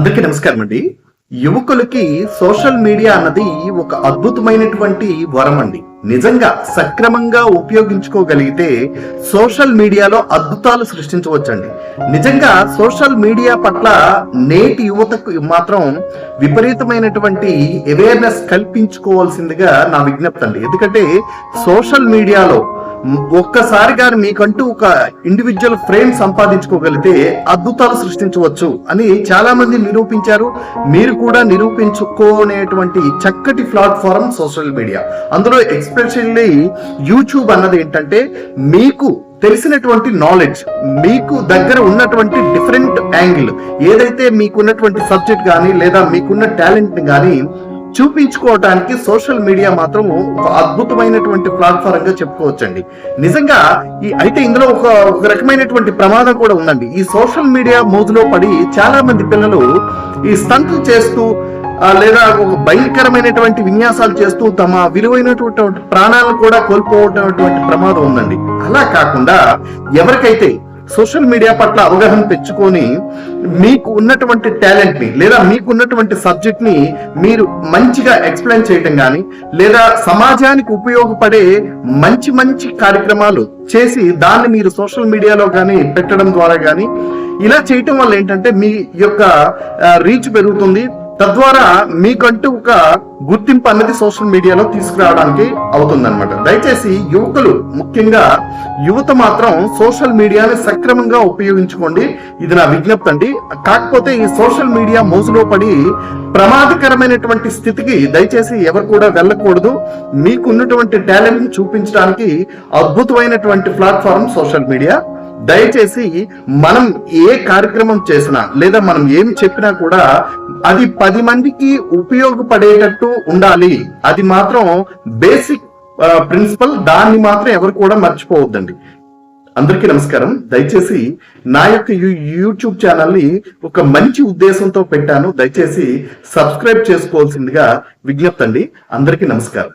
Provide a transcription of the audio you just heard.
అందరికీ నమస్కారం అండి యువకులకి సోషల్ మీడియా అన్నది ఒక అద్భుతమైనటువంటి వరం అండి నిజంగా సక్రమంగా ఉపయోగించుకోగలిగితే సోషల్ మీడియాలో అద్భుతాలు సృష్టించవచ్చండి. నిజంగా సోషల్ మీడియా పట్ల నేటి యువతకు మాత్రం విపరీతమైనటువంటి అవేర్నెస్ కల్పించుకోవాల్సిందిగా నా విజ్ఞప్తి అండి. ఎందుకంటే సోషల్ మీడియాలో ఒక్కసారి గాని మీకంటూ ఒక ఇండివిజువల్ ఫ్రేమ్ సంపాదించుకోగలిగితే అద్భుతాలు సృష్టించవచ్చు అని చాలా మంది నిరూపించారు. మీరు కూడా నిరూపించుకోనేటువంటి చక్కటి ప్లాట్ఫారం సోషల్ మీడియా అందులో ఎక్స్పెషల్లీ యూట్యూబ్ అన్నది ఏంటంటే మీకు తెలిసినటువంటి నాలెడ్జ్ మీకు దగ్గర ఉన్నటువంటి డిఫరెంట్ యాంగిల్ ఏదైతే మీకున్నటువంటి సబ్జెక్ట్ కానీ లేదా మీకున్న టాలెంట్ని కానీ చూపించుకోవటానికి సోషల్ మీడియా మాత్రం ఒక అద్భుతమైనటువంటి ప్లాట్ఫారం గా చెప్పుకోవచ్చండి. నిజంగా ఈ అయితే ఇందులో ఒక ఒక రకమైనటువంటి ప్రమాదం కూడా ఉందండి. ఈ సోషల్ మీడియా మోజులో పడి చాలా మంది పిల్లలు ఈ స్టంట్లు చేస్తూ లేదా ఒక భయంకరమైనటువంటి విన్యాసాలు చేస్తూ తమ విలువైనటువంటి ప్రాణాలను కూడా కోల్పోవటటువంటి ప్రమాదం ఉందండి. అలా కాకుండా ఎవరికైతే సోషల్ మీడియా పట్ల అవగాహన తెచ్చుకొని మీకు ఉన్నటువంటి టాలెంట్ని లేదా మీకు ఉన్నటువంటి సబ్జెక్ట్ని మీరు మంచిగా ఎక్స్ప్లెయిన్ చేయటం కానీ లేదా సమాజానికి ఉపయోగపడే మంచి మంచి కార్యక్రమాలు చేసి దాన్ని మీరు సోషల్ మీడియాలో కానీ పెట్టడం ద్వారా కానీ ఇలా చేయటం వల్ల ఏంటంటే మీ యొక్క రీచ్ పెరుగుతుంది. తద్వారా మీకంటూ ఒక గుర్తింపు అనేది సోషల్ మీడియాలో తీసుకురావడానికి అవుతుందన్నమాట. దయచేసి యువకులు ముఖ్యంగా యువత మాత్రం సోషల్ మీడియాని సక్రమంగా ఉపయోగించుకోండి. ఇది నా విజ్ఞప్తి అండి. కాకపోతే ఈ సోషల్ మీడియా మోజులో పడి ప్రమాదకరమైనటువంటి స్థితికి దయచేసి ఎవరు కూడా వెళ్ళకూడదు. మీకున్నటువంటి టాలెంట్ చూపించడానికి అద్భుతమైనటువంటి ప్లాట్ఫామ్ సోషల్ మీడియా. దయచేసి మనం ఏ కార్యక్రమం చేసినా లేదా మనం ఏం చెప్పినా కూడా అది పది మందికి ఉపయోగపడేటట్టు ఉండాలి. అది మాత్రం బేసిక్ ప్రిన్సిపల్ దాన్ని మాత్రం ఎవరు కూడా మర్చిపోవద్దండి. అందరికీ నమస్కారం. దయచేసి నా యొక్క యూట్యూబ్ ఛానల్ని ఒక మంచి ఉద్దేశంతో పెట్టాను. దయచేసి సబ్స్క్రైబ్ చేసుకోవాల్సిందిగా విజ్ఞప్తి అండి అందరికీ నమస్కారం.